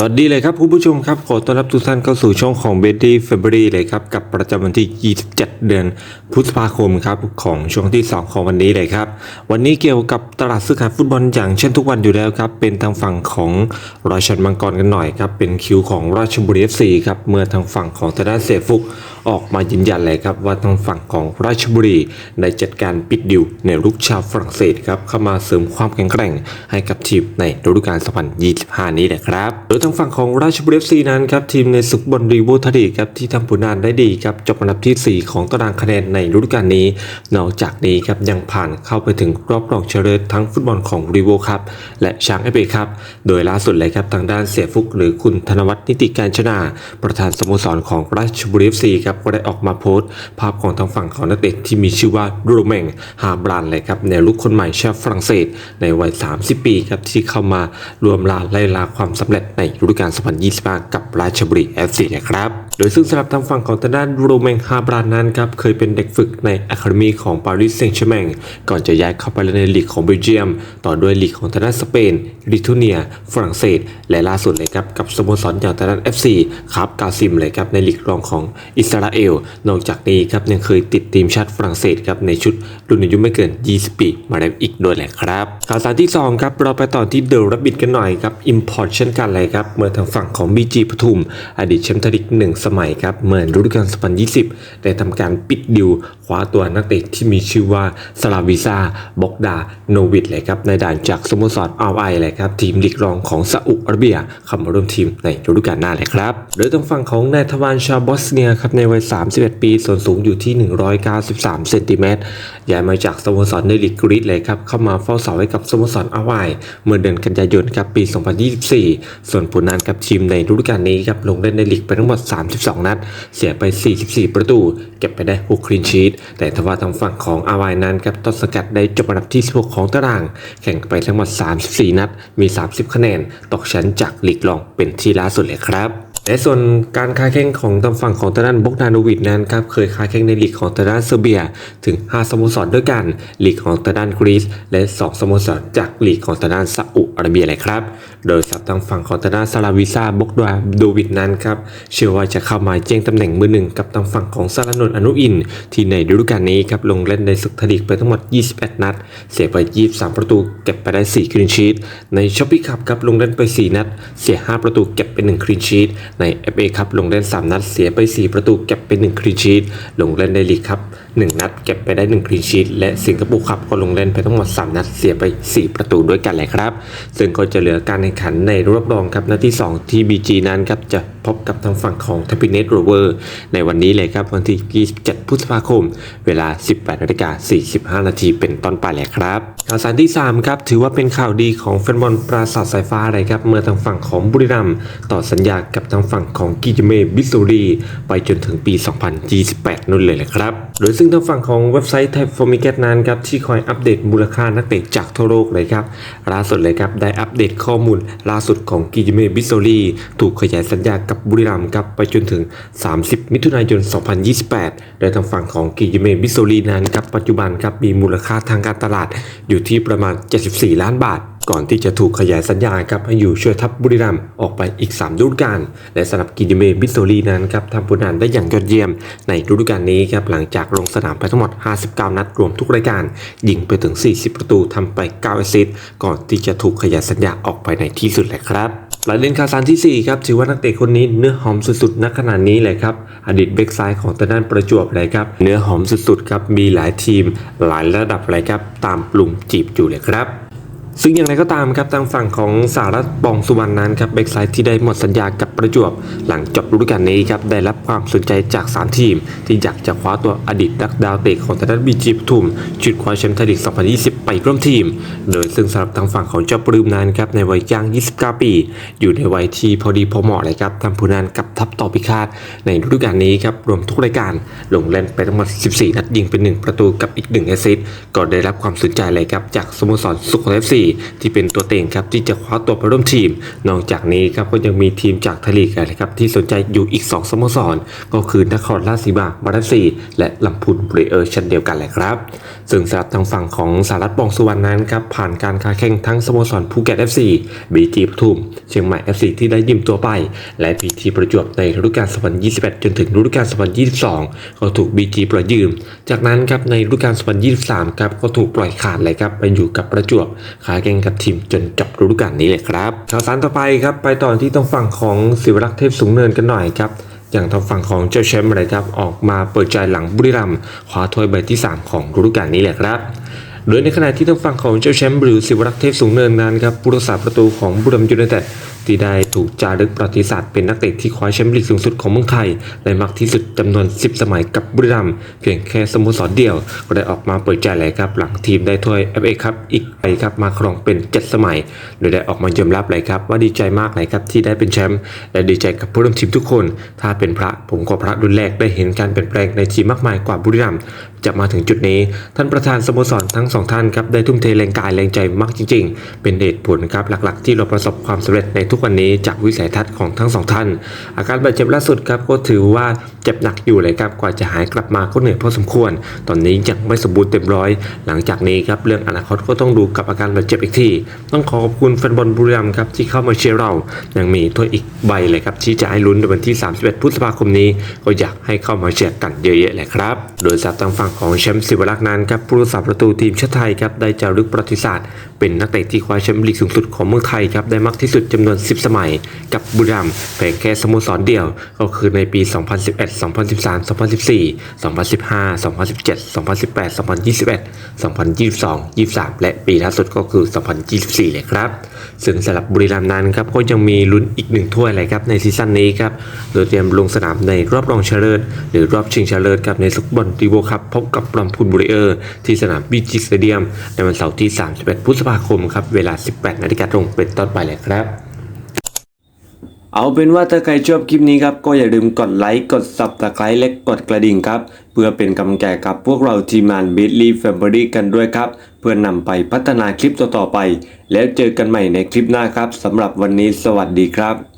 สวัสดีเลยครับคุณผู้ชมครับ ขอต้อนรับทุกท่านเข้าสู่ช่องของ b e t t y f a b r y เลยครับ กับประจำวันที่ 27 เดือนพฤษภาคมครับของช่วงที่ 2 ของวันนี้เลยครับ วันนี้เกี่ยวกับตลาดซื้อขายฟุตบอลอย่างเช่นทุกวันอยู่แล้วครับ เป็นทางฝั่งของราชันมังกรกันหน่อยครับ เป็นคิวของราชบุรี FC ครับเมื่อทางฝั่งของธนาเสฟุก ออกมายืนยันเลยครับว่าทางฝั่งของราชบุรีได้จัดการปิดดิวในลูกชาวฝรั่งเศสครับเข้ามาเสริมความแข็งแกร่งให้กับทีมในฤดูกาล 2025 นี้แหละครับโดยทางฝั่งของราชบุรี FC นั้นครับทีมในศึกบอลรีโวทดีครับที่ทำผลงานได้ดีครับจบอันดับที่ 4 ของตารางคะแนนในฤดูกาลนี้ นอกจากนี้ครับยังผ่านเข้าไปถึงรอบรองชนะเลิศทั้งฟุตบอลของรีโวครับและช้างเอเปครับโดยล่าสุดเลยครับทางด้านเสียฟุกหรือคุณธนวัฒน์นิติการชนา ประธานสโมสรของราชบุรี FC ครับก็ได้ออกมาโพสต์ ภาพของทางฝั่งของนักเตะที่มีชื่อว่าโรเมงฮาบรันเลยครับแนวลุกคนใหม่ชาวฝรั่งเศส ในวัย 30 ปีครับที่เข้ามารวมลาไล่ลาความสำเร็จในฤดูกาล 2025 กับราชบุรี FC นะครับโดยซึ่งสำหรับทางฝั่งของทางด้านโรเมงฮาบรันนั้นครับเคยเป็นเด็กฝึกในอะคาเดมีของปารีสแซงต์แชร์แมงก่อนจะย้ายเข้าไปเล่นในลีกของเบลเยียม ต่อด้วยลีกของทางด้านสเปนลิทัวเนีย ฝรั่งเศส และล่าสุดเลยครับกับสโมสรอย่างทางด้าน FC ครับกาซิมเลยครับในลีกรองของอิสราเอล นอกจากนี้ครับยังเคยติดทีมชาติฝรั่งเศสครับในชุดรุ่นอายุไม่เกิน 20 ปีมาแล้วอีกด้วยแหละครับ ข่าวสารที่ 2 ครับเราไปต่อที่เดอะรับบิดกันหน่อยครับอิมพอร์ตเช่นกันเลยครับเมื่อทางฝั่งของ BG ปทุม อดีตแชมป์ทยลีกหนึ่งสมัยครับเมื่อฤดูกาล2020 ได้ทำการปิดดิวคว้าตัวนักเตะที่มีชื่อว่าสลาวิซาบอกดาโนวิดเลยครับในด่านจากสโมสรอาไอเลยครับทีมลีกรองของซาอุอาระเบียเข้ามาร่วมทีมในฤดูกาลหน้าเลยครับโดยทางฝั่งของนายทวารชาวบอสเนียครับในวัย 31 ปี ส่วนสูงอยู่ที่ 193 เซนติเมตร ย้ายมาจากสโมสรในลีกกรีซเลยครับ เข้ามาเฝ้าเสาให้กับสโมสรอาไอเมื่อเดือนกันยายนครับปี 2024 ส่วนผลงานกับทีมในฤดูกาลนี้ครับลงเล่นในลีกไปทั้งหมด 32 นัด เสียไป 44 ประตู เก็บไปได้ 6 คลีนชีต แต่ทว่าทางฝั่งของอาไวนั้นครับต้นสกัดได้จบอันดับที่ 16 ของตาราง แข่งไปทั้งหมด 34 นัด มี 30 คะแนน ตกชั้นจากลีกรองเป็นที่ล่าสุดเลยครับ และส่วนการค้าแข่งของทางฝั่งของตาด้านบกดานวิดนั้นครับเคยค้าแข่งในลีกของตาด้านเซอร์เบีย ถึง 5 สโมสรด้วยกันลีกของตาด้านกรีซและ 2 สโมสรจากลีกของตาด้านซาอุอาระเบียเลยครับ โดยสับทางฝั่งของตาด้านซาลาวิซาบกดาโดวิดนั้นครับเชื่อว่าจะเข้ามาแจ้งตำแหน่งมือหนึ่งกับทางฝั่งของซาลานน์อนุอิน ที่ในฤดูกาลนี้ครับลงเล่นในศึกทลีกไปทั้งหมด 21 นัด เสียไป 23 ประตูเก็บไปได้ 4 คลีนชีตในช็อปปี้คัพครับลงเล่นไป 4 นัด เสีย 5 ประตูเก็บไป1คลีนชีตใน FA ครับลงเล่น 3 นัดเสียไป 4 ประตูเก็บไป1คลีนชีตลงเล่นในลีกครับ 1 นัด เก็บไปได้1คลีนชีตและสิงคโปร์ครับก็ลงเล่นไปทั้งหมด 3 นัดเสียไป 4 ประตูด้วยกันเลยครับ ซึ่งก็จะเหลือการแข่งขันในรอบรองครับนัดที่ 2 ที่ BG นั้นครับจะพบกับทางฝั่งของทัพพิเนตโรเวอร์ในวันนี้เลยครับวันที่ 27 พฤษภาคม เวลา 18นาฬิกา45 นาทีเป็นต้นไปเลยครับข่าวสารที่ 3 ครับ ถือว่าเป็นข่าวดีของแฟนบอลปราสาทสายฟ้าเลยครับ เมื่อทางฝั่งของบุรีรัมย์ต่อสัญญากับทางฝั่งของกิจเมบิสโซรีไปจนถึงปี 2028 นู่นเลยแหละครับ โดยซึ่งทางฝั่งของเว็บไซต์ไทยฟอร์มิเกตนั้นครับที่คอยอัปเดตมูลค่านักเตะจากทั่วโลกเลยครับล่าสุดเลยครับได้อัปเดตข้อมูลล่าสุดของกิจเมบิสโซรีถูกขยายสัญญากับบุรีรัมย์ครับไปจนถึง 30 มิถุนายน 2028โดยทางฝั่งของกิจเมบิสโซรีนั้นครับปัจจุบันครับมีมูลค่าทางการตลาดอยู่ที่ประมาณ 74 ล้านบาท ก่อนที่จะถูกขยายสัญญาครับให้อยู่ช่วยทัพบุรีรัมย์ออกไปอีก 3 ฤดูกาลและสำหรับกิจเมบิสโซรีนั้นครับทำผลงานได้อย่างยอดเยี่ยม ในฤดูกาลนี้ครับหลังจากลงสนามไปทั้งหมด 59 นัดรวมทุกรายการ ยิงไปถึง 40 ประตูทำไป9แอสซิสต์ก่อนที่จะถูกขยายสัญญาออกไปในที่สุดเลยครับประเด็นข่าวสารที่ 4 ครับ ถือว่านักเตะคนนี้เนื้อหอมสุดๆณขณะนี้เลยครับ อดีตเบคซ้ายของตะด้านประจวบเลยครับ เนื้อหอมสุดๆครับ มีหลายทีม หลายระดับเลยครับ ตามปลุ่มจีบอยู่เลยครับ ซึ่งอย่างไรก็ตามครับทางฝั่งของสารัตปองสุวรรณนั้นครับเบคไซด์ที่ได้หมดสัญญากับประจวบ หลังจบฤดูกาลนี้ครับได้รับความสนใจจาก 3 ทีม ที่อยากจะคว้าตัวอดีตนักดาวเตะของทางด้านบีจีปทุมชุดคว้าแชมป์ไทยลีก 2020 ไปร่วมทีม โดยซึ่งสำหรับทางฝั่งของเจ้าปลื้มนั้นครับในวัยย่าง 29 ปี อยู่ในวัยที่พอดีพอเหมาะเลยครับทำผลงานกับทัพต่อพิฆาตในฤดูกาลนี้ครับรวมทุกรายการลงเล่นไปทั้งหมด 14 นัดยิงเป็น 1 ประตูกับอีก 1 แอสซิสต์ก็ได้รับความสนใจเลยครับจากสโมสรสุโขทัย FC ที่เป็นตัวเต็งครับที่จะคว้าตัวไปร่วมทีม นอกจากนี้ครับก็ยังมีทีมจากไทยลีกนะครับที่สนใจอยู่อีก 2สโมสร ก็คือนครราชสีมาบารัสซีและลำพูนบรีเออร์เช่นเดียวกันแหละครับ ซึ่งสำหรับทางฝั่งของสารัตปองสุวรรณนั้นครับผ่านการค้าแข่งทั้งสโมสรภูเก็ต FC บีจีปทุมเชียงใหม่ FC ที่ได้ยืมตัวไป และบีทีประจวบในฤดูกาล2021 จนถึงฤดูกาล2022 ก็ถูกบีจีปล่อยยืม จากนั้นครับในฤดูกาล2023 ครับก็ถูกปล่อยขาดเลยครับไปอยู่กับประจวบค้าแข่งกับทีมจนจบฤดูกาลนี้เลยครับข่าวสารต่อไปครับไปต่อที่ต้องฝั่งของศิวรักษ์เทพสูงเนินกันหน่อยครับอย่างทางฝั่งของเจ้าแชมป์เลยครับออกมาเปิดใจหลังบุรีรัมย์คว้าถ้วยใบที่ 3 ของฤดูกาลนี้แหละครับ โดยในขณะที่ทางฝั่งของเจ้าแชมป์หรือศิวรักษ์เทพสูงเนินนั้นครับผู้รักษาประตูของบุรีรัมย์ยูไนเต็ด ที่ได้ถูกจารึกประวัติศาสตร์เป็นนักเตะที่คว้าแชมป์ลีกสูงสุดของเมืองไทยและมากที่สุดจำนวน 10 สมัยกับบุรีรัมย์เพียงแค่สโมสรเดียว ก็ได้ออกมาเปิดใจเลยครับ หลังทีมได้ถ้วย FA ครับอีกไปครับมาครองเป็น 7 สมัย โดยได้ออกมายอมรับเลยครับ ว่าดีใจมากเลยครับที่ได้เป็นแชมป์และดีใจกับผู้ร่วมทีมทุกคน ถ้าเป็นพระผมก็พระรุ่นแรกได้เห็นการเปลี่ยนแปลงในทีมมากมายกว่าบุรีรัมย์จะมาถึงจุดนี้ ท่านประธานสโมสรทั้งสองท่านครับได้ทุ่มเทแรงกายแรงใจมากจริง ๆ เป็นเหตุผลครับหลักๆ ที่เราประสบความสำเร็จในทุกวันนี้จากวิสัยทัศน์ของทั้งสองท่าน อาการบาดเจ็บล่าสุดครับก็ถือว่าเจ็บหนักอยู่เลยครับกว่าจะหายกลับมาก็เหนื่อยพอสมควร ตอนนี้ยังไม่สมบูรณ์เต็มร้อย หลังจากนี้ครับเรื่องอนาคตก็ต้องดูกับอาการบาดเจ็บอีกทีต้องขอขอบคุณแฟนบอลบุรีรัมย์ครับที่เข้ามาเชียร์เรายังมีถ้วยอีกใบเลยครับที่จะให้ลุ้นในวันที่ 31 พฤษภาคมนี้ ก็อยากให้เข้ามาเชียร์กันเยอะๆเลยครับโดยสับทางฝั่งของแชมป์ศิวรักษ์นั้นครับผู้รักษาประตูทีมชาติไทยครับได้จารึกประวัติศาสตร์ เป็นนักเตะที่คว้าแชมป์ลีกสูงสุดของเมืองไทยครับได้มากที่สุดจำนวน10 สมัย กับบุรีรัมย์เพียงแค่สโมสรเดียว ก็คือในปี 2011 2013 2014 2015 2017 2018 2021 2022 23 และปีล่าสุดก็คือ 2024 เลยครับ ซึ่งสำหรับบุรีรัมย์นั้นครับก็ยังมีลุ้นอีกหนึ่งถ้วยเลยครับในซีซั่นนี้ครับโดยเตรียมลงสนามในรอบรองชนะเลิศหรือรอบชิงชนะเลิศครับในฟุตบอลดีโวครับพบกับลำพูนบุรีเออร์ ที่สนามบีจีสเตเดียม ในวันเสาร์ที่ 31 พฤษภาคมครับเวลา 18 นาฬิกาตรงเป็นต้นไปเลยครับ เอาเป็นว่าถ้าใครชอบคลิปนี้ครับ ก็อย่าลืมกดไลค์ กด subscribe และกดกระดิ่งครับ เพื่อเป็นกำลังใจกับพวกเราทีมงาน b i t l y Family กันด้วยครับ เพื่อนนำไปพัฒนาคลิปต่อๆไป แล้วเจอกันใหม่ในคลิปหน้าครับสำหรับวันนี้สวัสดีครับ